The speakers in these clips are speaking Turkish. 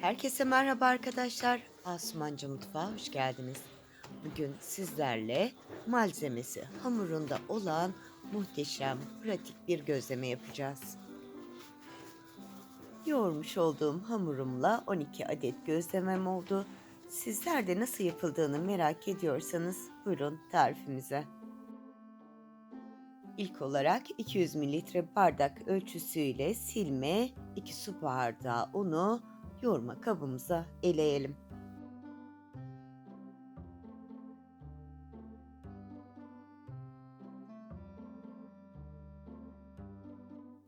Herkese merhaba arkadaşlar. Asumancı Mutfağa hoş geldiniz. Bugün sizlerle malzemesi hamurunda olan muhteşem, pratik bir gözleme yapacağız. Yoğurmuş olduğum hamurumla 12 adet gözlemem oldu. Sizler de nasıl yapıldığını merak ediyorsanız buyurun tarifimize. İlk olarak 200 mililitre bardak ölçüsüyle silme 2 su bardağı unu yoğurma kabımıza eleyelim.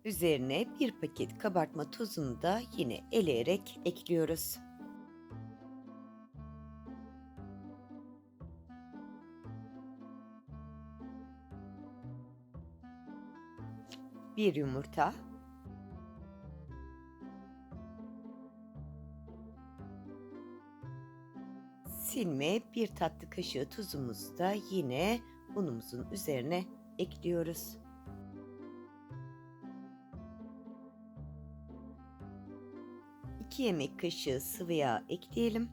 Üzerine bir paket kabartma tozunu da yine eleyerek ekliyoruz. Bir yumurta, silme bir tatlı kaşığı tuzumuzu da yine unumuzun üzerine ekliyoruz. İki yemek kaşığı sıvı yağ ekleyelim.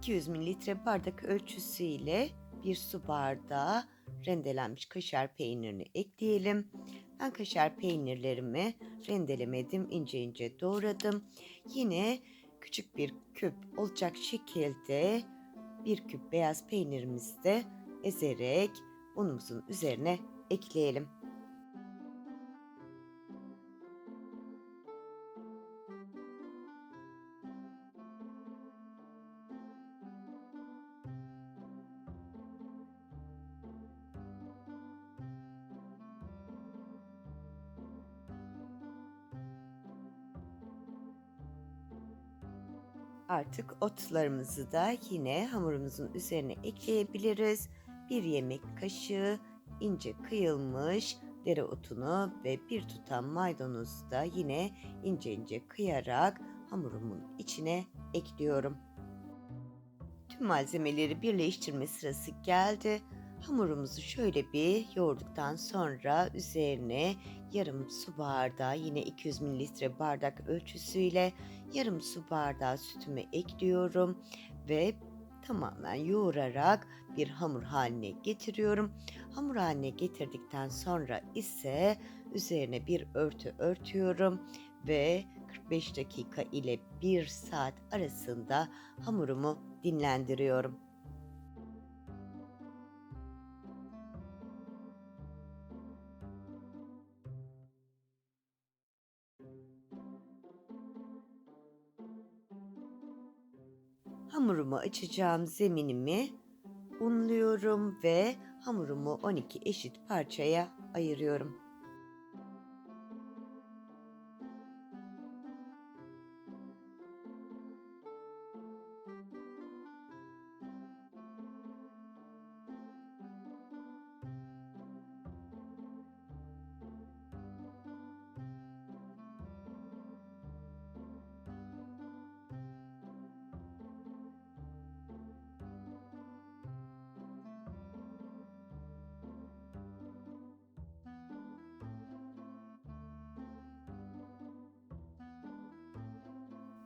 ...200 mililitre bardak ölçüsüyle bir su bardağı rendelenmiş kaşar peynirini ekleyelim. Ben kaşar peynirlerimi rendelemedim, ince ince doğradım. Yine küçük bir küp olacak şekilde bir küp beyaz peynirimizi de ezerek unumuzun üzerine ekleyelim. Artık otlarımızı da yine hamurumuzun üzerine ekleyebiliriz. Bir yemek kaşığı ince kıyılmış dereotunu ve bir tutam maydanozu da yine ince ince kıyarak hamurumun içine ekliyorum. Tüm malzemeleri birleştirme sırası geldi. Hamurumuzu şöyle bir yoğurduktan sonra üzerine yarım su bardağı yine 200 mililitre bardak ölçüsüyle yarım su bardağı sütümü ekliyorum ve tamamen yoğurarak bir hamur haline getiriyorum. Hamur haline getirdikten sonra ise üzerine bir örtü örtüyorum ve 45 dakika ile 1 saat arasında hamurumu dinlendiriyorum. Hamurumu açacağım zeminimi unluyorum ve hamurumu 12 eşit parçaya ayırıyorum.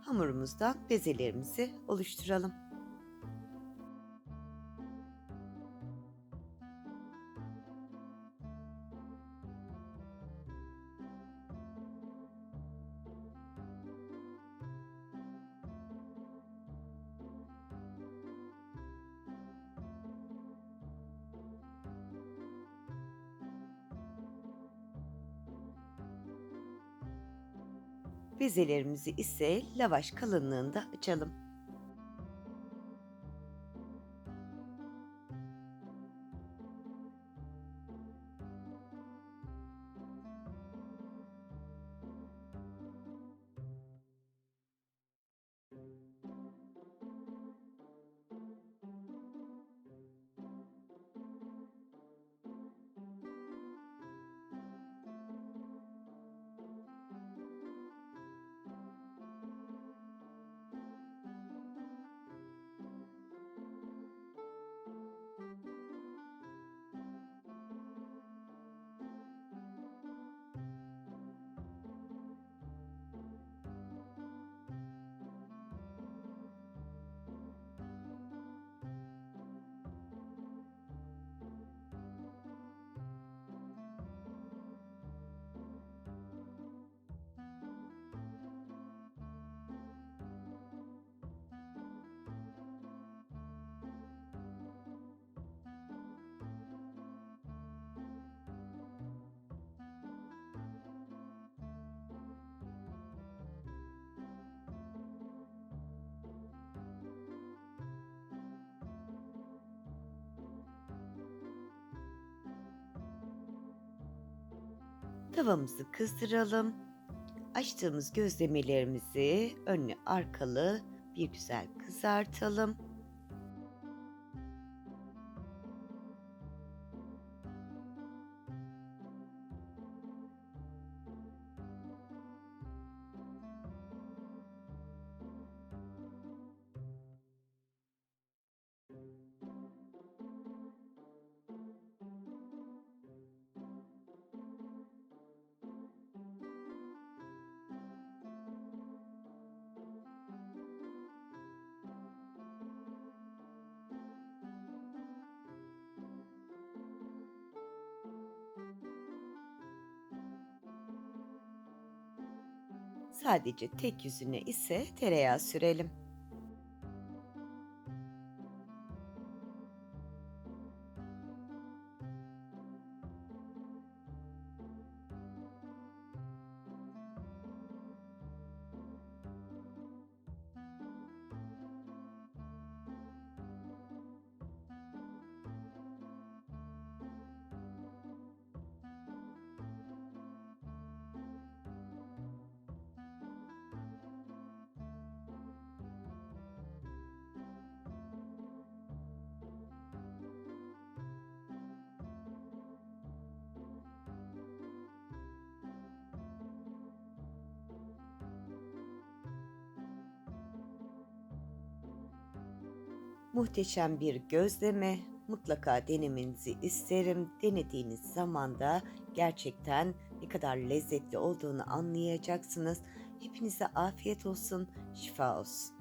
Hamurumuzdan bezelerimizi oluşturalım. Bezelerimizi ise lavaş kalınlığında açalım. Tavamızı kızdıralım. Açtığımız gözlemelerimizi önlü arkalı bir güzel kızartalım. Sadece tek yüzüne ise tereyağı sürelim. Muhteşem bir gözleme. Mutlaka denemenizi isterim. Denediğiniz zaman da gerçekten ne kadar lezzetli olduğunu anlayacaksınız. Hepinize afiyet olsun, şifa olsun.